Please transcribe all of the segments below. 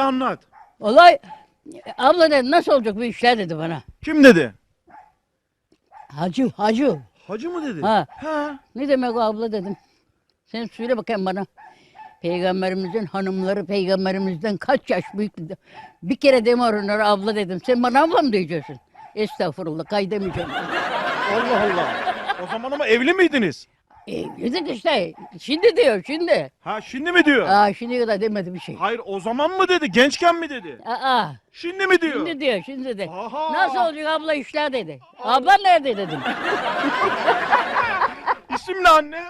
anlat. Olay abla dedi nasıl olacak bu işler dedi bana. Kim dedi? Hacı hacı. Hacı mı dedi? Ha. Ha. Ne demek o abla dedim. Sen söyle bakayım bana. Peygamberimizin hanımları peygamberimizden kaç yaş büyük bir, bir kere deme onlara abla dedim. Sen bana abla mı diyeceksin? Estağfurullah kaydemeyeceğim. Allah Allah. O zaman ama evli miydiniz? Evlidik işte. Şimdi diyor şimdi. Ha şimdi mi diyor? Aa şimdi kadar demedi bir şey. Hayır o zaman mı dedi? Gençken mi dedi? Aa Şimdi mi diyor? şimdi diyor şimdi de. Aha. Nasıl olacak abla işler dedi. Abla nerede dedim. İsim ne anne?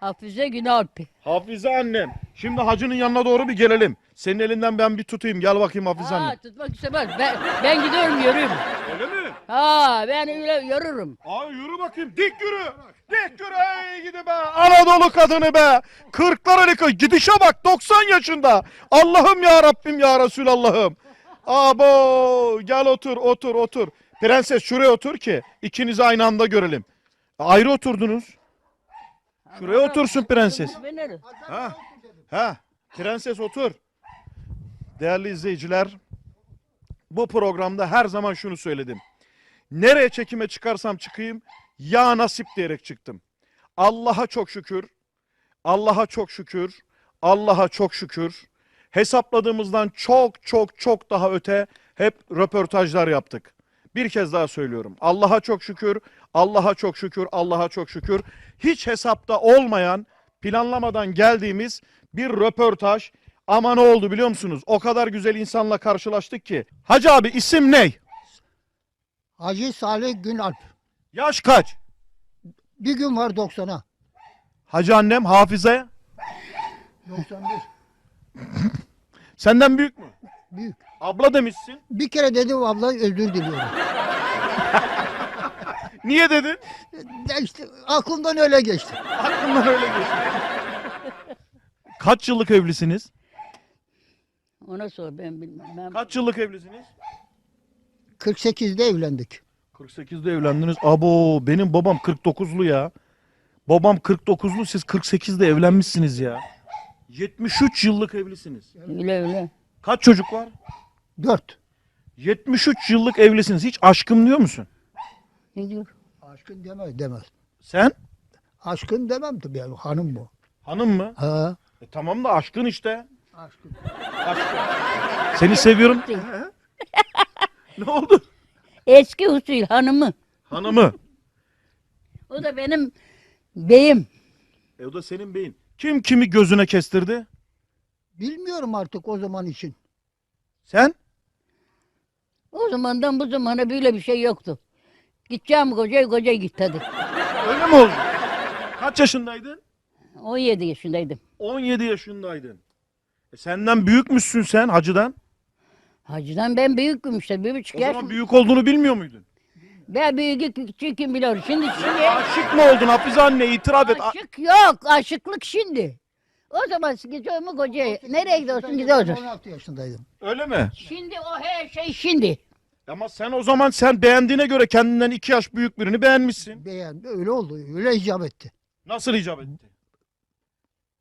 Hafize Günalp. Hafize annem. Şimdi hacının yanına doğru bir gelelim. Senin elinden ben bir tutayım. Gel bakayım Hafize anne. tutmak istemez. Ben, ben gidiyorum yürüyüm. Öyle mi? Ha ben öyle yürürüm. Ay yürü bakayım. Dik yürü. Dik yürü. Ey gidi be. Anadolu kadını be. Kırklar kız. Gidişe bak 90 yaşında. Allah'ım ya Rabbim ya Resulallah'ım. Abo gel otur otur otur. Prenses şuraya otur ki ikinizi aynı anda görelim. Ayrı oturdunuz. Şuraya otursun prenses. Ha. Ha. Prenses otur. Değerli izleyiciler, bu programda her zaman şunu söyledim. Nereye çekime çıkarsam çıkayım, ya nasip diyerek çıktım. Allah'a çok şükür, Allah'a çok şükür, Allah'a çok şükür. Hesapladığımızdan çok çok çok daha öte hep röportajlar yaptık. Bir kez daha söylüyorum. Allah'a çok şükür, Allah'a çok şükür, Allah'a çok şükür. Hiç hesapta olmayan, planlamadan geldiğimiz bir röportaj. Ama ne oldu biliyor musunuz? O kadar güzel insanla karşılaştık ki. Hacı abi isim ne? Hacı Salih Günalp. Yaş kaç? Bir gün var 90'a. Hacı annem Hafize. 91. Senden büyük mü? Büyük. Abla demişsin. Bir kere dedim abla özür diliyorum. Niye dedin? Ya işte aklımdan öyle geçti. Aklımdan öyle geçti. Kaç yıllık evlisiniz? Ona sor ben bilmem. Ben Kaç yıllık evlisiniz? 48'de evlendik. 48'de evlendiniz. Abo benim babam 49'lu ya. Babam 49'lu siz 48'de evlenmişsiniz ya. 73 yıllık evlisiniz. öyle öyle. Kaç çocuk var? 4. 73 yıllık evlisiniz. Hiç aşkım diyor musun? Ne diyor? Aşkın demez demez. Sen? Aşkın demem tabii yani hanım bu. Hanım mı? Ha. E tamam da aşkın işte. Aşkın. Aşkın. Seni seviyorum. ne oldu? Eski usul hanımı. Hanımı. O da benim beyim. E o da senin beyin. Kim kimi gözüne kestirdi? Bilmiyorum artık o zaman için. Sen? O zamandan bu zamana böyle bir şey yoktu. Gideceğim koca koca git hadi. Öyle mi oldu? Kaç yaşındaydın? 17 yaşındaydım. 17 yaşındaydın. E senden büyükmüşsün sen hacıdan. Hacıdan ben büyüküm işte. Bir buçuk O yaş. zaman büyük olduğunu bilmiyor muydun? Ben büyük küçüküm biliyorum. Şimdi şimdi Aşık mı oldun Hafize anne itiraf et. A- aşık yok. Aşıklık şimdi. O zaman gidiyor mu kocaya? Nereye gidiyorsun gidiyorsun. 16 yaşındaydım. Öyle mi? Şimdi o her şey şimdi. Ama sen o zaman sen beğendiğine göre kendinden iki yaş büyük birini beğenmişsin. Beğendi. Öyle oldu. Öyle icap etti. Nasıl icap etti?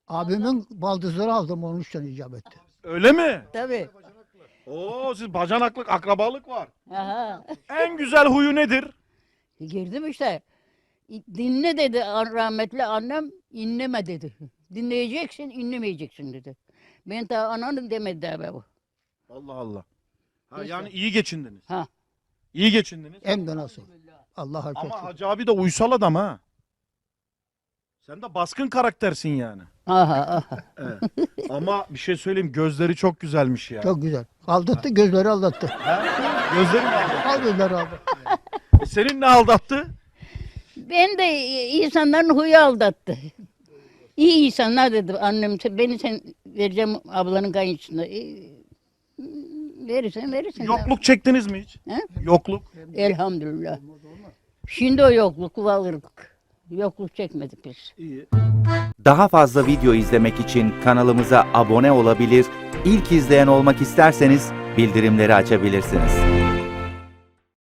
Abimin baldızları aldım onun için icap etti. Öyle mi? Tabii. Oo siz bacanaklık, akrabalık var. Aha. En güzel huyu nedir? Girdim işte. Dinle dedi rahmetli annem, inleme dedi. Dinleyeceksin, inlemeyeceksin dedi. Ben daha ananın demedi daha be bu. Allah Allah. Ha, Neyse. yani iyi geçindiniz. Ha. İyi geçindiniz. Hem de nasıl. Allah'a çok Ama şükür. Hacı abi de uysal adam ha. Sen de baskın karaktersin yani. Aha, aha. Evet. Ama bir şey söyleyeyim gözleri çok güzelmiş ya. Çok güzel. Aldattı gözleri aldattı. Gözleri mi aldattı? Al gözleri aldattı. E senin ne aldattı? Ben de insanların huyu aldattı. İyi insanlar dedi annem. Beni sen vereceğim ablanın kayınçısına. E, verirsen verirsen. Yokluk çektiniz mi hiç? He? Yokluk. Elhamdülillah. Şimdi o yokluk varlık. Yokluk çekmedik biz. İyi. Daha fazla video izlemek için kanalımıza abone olabilir, ilk izleyen olmak isterseniz bildirimleri açabilirsiniz.